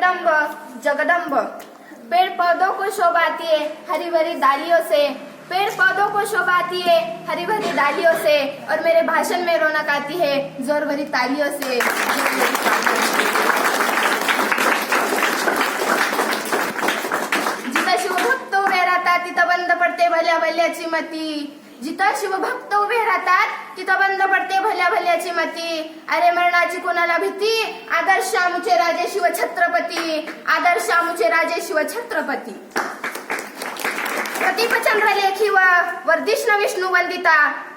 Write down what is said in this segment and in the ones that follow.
जगदम्ब जगदम्ब। पेड़ पौधों को शोभाती है हरी भरी डालियों से। पेड़ पौधों को शोभाती है हरी भरी डालियों से। और मेरे भाषण में रौनक आती है ज़ोर भरी तालियों से। जिथं शिवभक्त उभे तिथं बंद पडते भल्या भल्याची मती जिथं शिवभक्त उभे राहतात तिथं बंद पडते भल्या भल्याची मती. अरे मरणाची कोणाला भीती? आदर्श आमुचे राजे शिव छत्रपती आदर्श आमुचे राजे शिव छत्रपती प्रदीपचंद्र लेखी व वर्धिष्ण विष्णू वंदिता.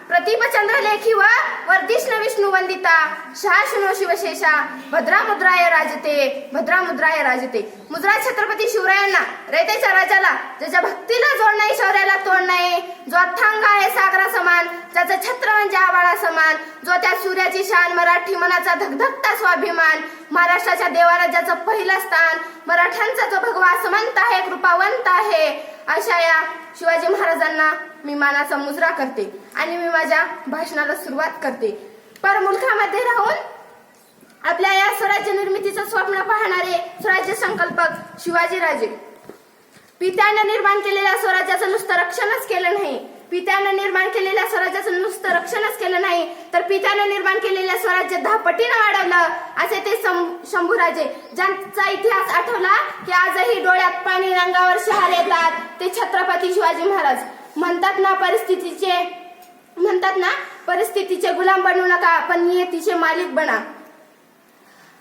प्रदीपचंद्र लेखी व वर्धिष्ण विष्णुवन्दिता वंदिता शहाशनो शिवशेषा भद्रा मुद्राय राजते भद्रा मुद्राय राजते मुद्रा छत्रपती शिवरायांना रयतेच्या राजाला ज्याच्या भक्तीला जोड नाही शौर्याला तोड नाही जो अथांग आहे सागरा समान ज्याचं छत्र म्हणजे आवाळा समान जो त्या सूर्याची शान मराठी मनाचा धगधगता स्वाभिमान महाराष्ट्राच्या देवाराज्याचं पहिलं स्थान मराठ्यांचा जो भगवा समंत आहे कृपावंत आहे अशा या शिवाजी महाराजांना मी मानाचा मुजरा करते आणि मी माझ्या भाषणाला सुरुवात करते. परमुलखामध्ये राहून आपल्या या स्वराज्य निर्मितीचं स्वप्न पाहणारे स्वराज्य संकल्पक शिवाजीराजे. पित्यानं निर्माण केलेल्या स्वराज्याचं नुसतं रक्षणच केलं नाही. पित्यानं निर्माण केलेल्या स्वराज्याचं नुसतं रक्षणच केलं नाही. तर पित्यानं निर्माण केलेल्या स्वराज्य दहा पटीनं वाढवलं असे ते शंभूराजे ज्यांचा इतिहास आठवला की आजही डोळ्यात पाणी रंगावर शहर येतात ते छत्रपती शिवाजी महाराज. म्हणतात ना परिस्थितीचे म्हणतात ना परिस्थितीचे गुलाम बनू नका पण नियतीचे मालिक बना.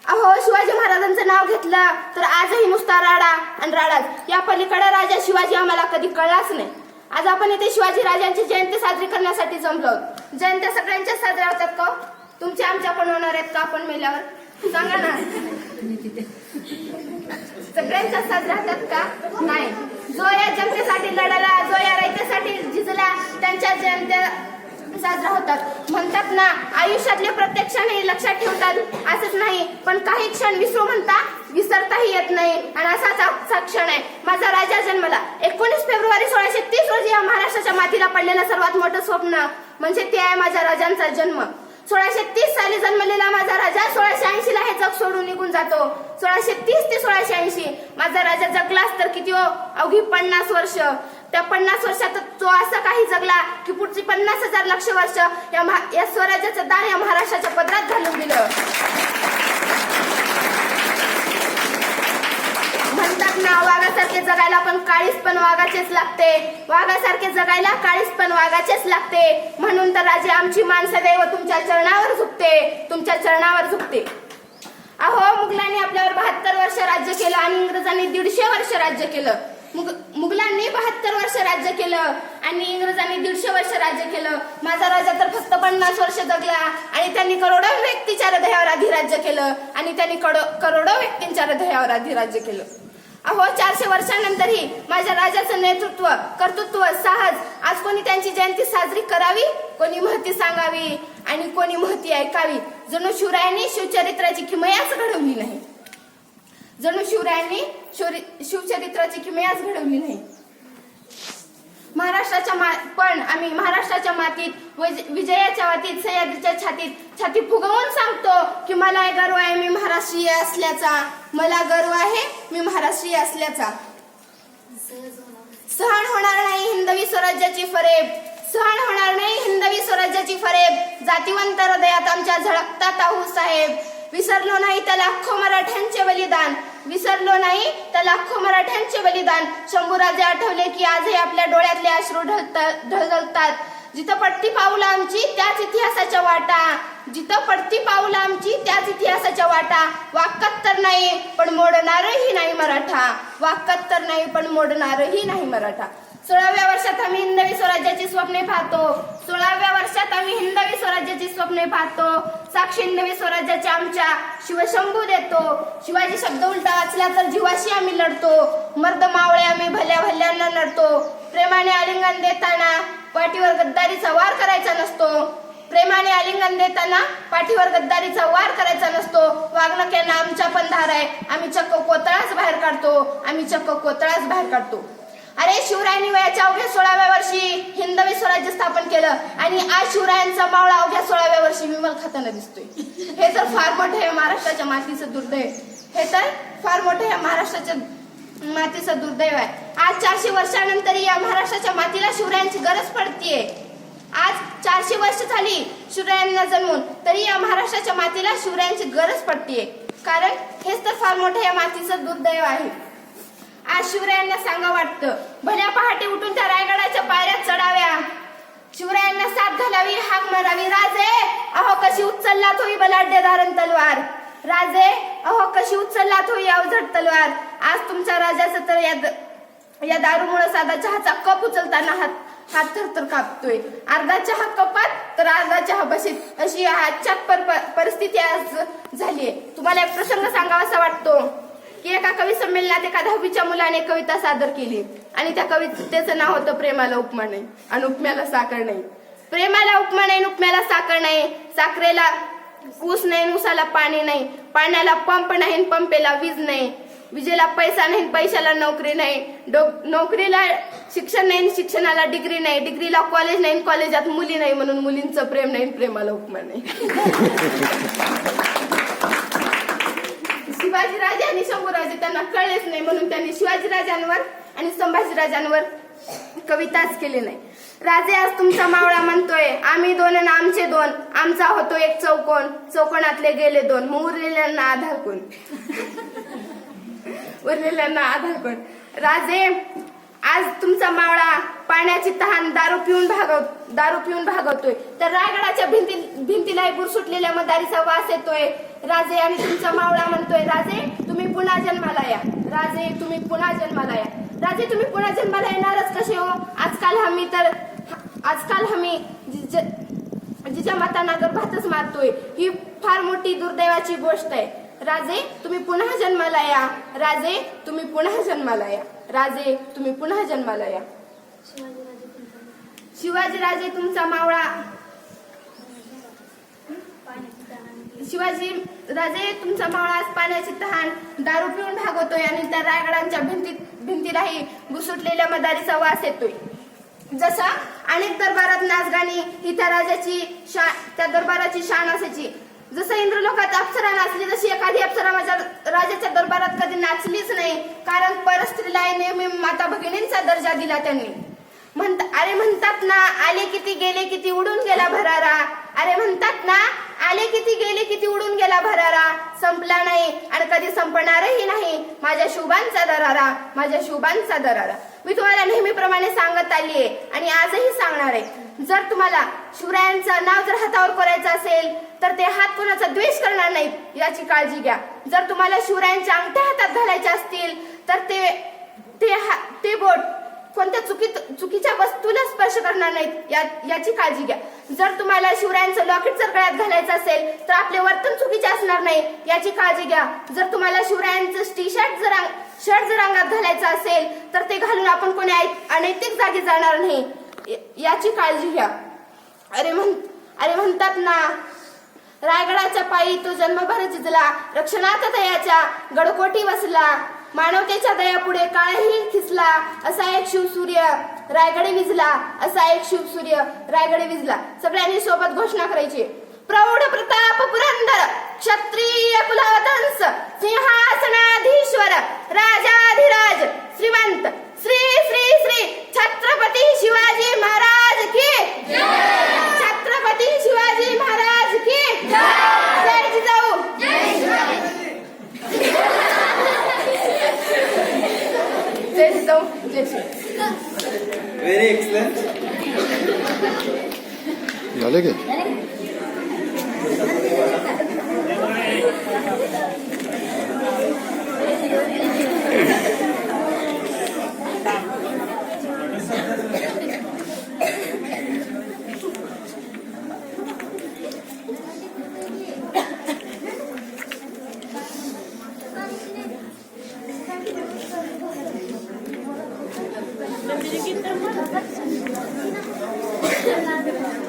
अहो शिवाजी महाराजांचं नाव घेतलं तर आजही नुसता राडा आणि राडाच. या पलीकडे राजा शिवाजी आम्हाला कधी कळलाच नाही. आज आपण इथे शिवाजी राजांची जयंती साजरी करण्यासाठी जमलो. जयंत्या सगळ्यांच्या साजऱ्या होतात का हो? तुमच्या आमच्या पण होणार आहेत का आपण मेल्यावर? सांगा ना. सगळ्यांच्या साजऱ्या होतात का? नाही. जो या जनतेसाठी लढाला जो या रयतेसाठी झिजला त्यांच्या जयंत्या साजरा होतात. म्हणतात ना आयुष्यातले प्रत्येक क्षण हे लक्षात ठेवतात असंच नाही. पण काही क्षण विसरू म्हणता विसरताही येत नाही. आणि असाच आजचा क्षण आहे. माझा राजा जन्मला. एकोणीस फेब्रुवारी सोळाशे तीस रोजी या महाराष्ट्राच्या मातीला पडलेलं सर्वात मोठं स्वप्न म्हणजे ते आहे माझ्या राजांचा जन्म. सोळाशे तीस साली जन्मलेला माझा राजा सोळाशे ऐंशी ला हे जग सोडून निघून जातो. सोळाशे तीस ते सोळाशे ऐंशी. माझा राजा जगलाच तर किती हो? अवघी पन्नास वर्ष. त्या पन्नास वर्षात तो असा काही जगला की पुढची पन्नास हजार लक्ष वर्ष या महा- या स्वराज्याचं दान या महाराष्ट्राच्या पदरात घालून दिलं म्हणतात ना वाघासारखे जगायला पण काळीस पण वाघाचेच लागते. वाघासारखे जगायला काळीस पण वाघाचेच लागते. म्हणून तर राजे आमची माणसं देव तुमच्या चरणावर झुकते. तुमच्या चरणावर झुकते. अहो मुघलांनी आपल्यावर बहात्तर वर्ष राज्य केलं आणि इंग्रजांनी दीडशे वर्ष राज्य केलं. मुग मुघलांनी बहात्तर वर्ष राज्य केलं आणि इंग्रजांनी दीडशे वर्ष राज्य केलं. माझा राजा तर फक्त पन्नास वर्ष जगला आणि त्यांनी करोडो व्यक्तीच्या हृदयावर अधिराज्य केलं आणि त्यांनी करो करोडो व्यक्तींच्या हृदयावर अधिराज्य केलं. अहो चारशे वर्षानंतरही माझ्या राजाचं नेतृत्व कर्तृत्व साहस आज कोणी त्यांची जयंती साजरी करावी? कोणी महती सांगावी? आणि कोणी महती ऐकावी? जणू शिवरायांनी शिवचरित्राची किमयाच घडवली नाही. जणू शिवरायांनी शिवरी- शिवचरित्राची किमयाच घडवली नाही. महाराष्ट्राच्या मा पण आम्ही महाराष्ट्राच्या मातीत विजयाच्या मातीत सह्याद्रीच्या छातीत छाती फुगवून सांगतो की मला गर्व आहे मी महाराष्ट्रीय असल्याचा. मला गर्व आहे मी महाराष्ट्रीय असल्याचा. सहन होणार नाही हिंदवी स्वराज्याची फरेब. सहन होणार नाही हिंदवी स्वराज्याची फरेब. जातीवंत हृदयात आमच्या झळकतात आहू साहेब. विसरलो नाही त्याला लाखो मराठ्यांचे बलिदान. विसरलो नाही तर लाखो मराठ्यांचे बलिदान. शंभूराजे आठवले की आजही आपल्या डोळ्यातले अश्रू ढळतात जिथं पडती पाऊलं आमची त्याच इतिहासाच्या वाटा. जिथं पडती पाऊलं आमची त्याच इतिहासाच्या वाटा. वाक्कात तर नाही पण मोडणारही नाही मराठा. वाक्कात तर नाही पण मोडणारही नाही मराठा. सोळाव्या वर्षात आम्ही हिंदवी स्वराज्याची स्वप्ने पाहतो. सोळाव्या वर्षात आम्ही हिंदवी स्वराज्याची स्वप्ने पाहतो. साक्षी हिंदवी स्वराज्याच्या आमच्या शिवशंभू देतो. शिवाजी शब्द उलटा वाचला तर जीवाशी आम्ही लढतो. मर्द मावळे आम्ही भल्या भल्यांना लढतो. प्रेमाने आलिंगन देताना पाठीवर गद्दारीचा वार करायचा नसतो. प्रेमाने आलिंगन देताना पाठीवर गद्दारीचा वार करायचा नसतो. वागणुक्यांना आमच्या पण धार आहे. आम्ही चक्क कोतळाच बाहेर काढतो. आम्ही चक्क कोतळाच बाहेर काढतो. अरे शिवरायांनी वयाच्या अवघ्या सोळाव्या वर्षी हिंदवी स्वराज्य स्थापन केलं आणि आज शिवरायांचा मावळा अवघ्या सोळाव्या वर्षी विमल खाताना दिसतोय. हे तर फार मोठं आहे महाराष्ट्राच्या मातीचं दुर्दैव. हे तर फार मोठं या महाराष्ट्राच्या मातीचं दुर्दैव आहे. आज चारशे वर्षानंतर या महाराष्ट्राच्या मातीला शिवरायांची गरज पडतीये. आज चारशे वर्ष झाली शिवरायांना जन्मून तरी या महाराष्ट्राच्या मातीला शिवरायांची गरज पडतीये. कारण हेच तर फार मोठं या मातीचं दुर्दैव आहे. आज शिवरायांना सांगा वाटतं. भल्या पहाटे उठून त्या रायगडाच्या पायऱ्या चढाव्या. शिवरायांना साथ घालावी हाक मारावी. राजे अहो कशी उचललात होई बलाढ्य धारण तलवार. राजे अहो कशी उचललात होई अवजड तलवार. आज तुमच्या राजाचं तर या द- या दारूमुळे साधा चहाचा कप उचलताना हात हात थरथर कापतोय. अर्धा चहा कपात तर अर्धा चहा बशीत. अशी आजच्या पर पर- परिस्थिती आज झालीये. तुम्हाला एक प्रसंग सांगावा असा वाटतो. की एका कवी संमेलनात एका दहावीच्या मुलाने कविता सादर केली. आणि त्या कवितेचं नाव होतं प्रेमाला उपमा नाही आणि उपम्याला साखर नाही. प्रेमाला उपमा नाही उपम्याला साखर नाही. साखरेला ऊस नाही ऊसाला पाणी नाही. पाण्याला पंप नाही पंपेला वीज नाही. विजेला पैसा नाही पैशाला नोकरी नाही. नोकरीला शिक्षण नाही आणि शिक्षणाला डिग्री नाही. डिग्रीला कॉलेज नाही आणि कॉलेजात मुली नाही म्हणून मुलींचं प्रेम नाही प्रेमाला उपमा नाही. शिवाजीराजे आणि शंभूराजे त्यांना कळलेच नाही म्हणून त्यांनी शिवाजीराजांवर आणि संभाजीराजांवर कविताच केली नाही. राजे आज तुमचा मावळा म्हणतोय आम्ही दोन आणि आमचे दोन आमचा होतो एक चौकोन चौकोनातले गेले दोन मग उरलेल्यांना आधार कोण? उरलेल्यांना आधार कोण? राजे आज तुमचा मावळा पाण्याची तहान दारू पिऊन भागव दारू पिऊन भागवतोय. तर रायगडाच्या भिंती भिंतीला बुरसुटलेल्या मदारीचा वास येतोय. राजे आणि तुमचा मावळा म्हणतोय राजे तुम्ही पुन्हा जन्माला या. राजे तुम्ही पुन्हा जन्माला या. राजे तुम्ही पुन्हा जन्माला येणारच कसे हो? आजकाल आम्ही तर आजकाल आम्ही जि- ज- जिच्या मातांना गर्भातच मारतोय. ही फार मोठी दुर्दैवाची गोष्ट आहे. राजे तुम्ही पुन्हा जन्माला या. राजे तुम्ही पुन्हा जन्माला या. राजे तुम्ही पुन्हा जन्माला या. शिवाजी राजे तुमचा मावळा. शिवाजी राजे तुमचा मावळा आज पाण्याची तहान दारू पिऊन भागवतोय आणि त्या रायगडांच्या भिंतीत भिंतीलाही घुसुटलेल्या मदारीचा वास येतोय. जसा अनेक दरबारात नाचगाणी ही त्या राजाची शा त्या दरबाराची शान असायची. जसं इंद्रलोकात अप्सरा नाचली तशी एखादी अप्सरा माझ्या राजाच्या दरबारात कधी नाचलीच नाही कारण परस्त्रीला नेहमी माता भगिनींचा दर्जा दिला त्यांनी. म्हणता अरे म्हणतात ना आले किती गेले किती उडून गेला भरारा. अरे म्हणतात ना आले किती गेले किती उडून गेला भरारा. संपला नाही आणि कधी संपणारही नाही. माझ्या शुभांचा दरारा माझ्या शुभांचा दरारा. मी तुम्हाला नेहमीप्रमाणे सांगत आली आहे आणि आजही सांगणार आहे. जर तुम्हाला शिवरायांचं नाव जर हातावर करायचं असेल तर ते हात कोणाचा द्वेष करणार नाहीत याची काळजी घ्या. जर तुम्हाला शिवरायांच्या अंगठ्या हातात घालायच्या असतील तर ते ते हा- ते बोट कोणत्या चुकीत चुकीच्या वस्तूला स्पर्श करणार नाहीत या याची काळजी घ्या. जर तुम्हाला शिवरायांचं लॉकेट जर गळ्यात घालायचं असेल तर आपले वर्तन चुकीचे असणार नाही याची काळजी घ्या. जर तुम्हाला शिवरायांचं टी शर्ट जर शर्ट जर अंगात घालायचं असेल तर ते घालून आपण कोणी ऐक अनैतिक जागी जाणार नाही. याची काळजी घ्या. अरे म्हण अरे म्हणतात ना रायगडाच्या पायी तो जन्मभर झिजला रक्षणार्थ दयाच्या गडकोटी बसला. मानवतेच्या दयापुढे काळही खिसला असा एक शिवसूर्य रायगडे विजला असा एक शिवसूर्य रायगडे विजला. सगळ्यांनी सोबत घोषणा करायची. प्रौढ प्रताप पुरंदर क्षत्रिय कुलवतंस Very excellent. Yeah, like it.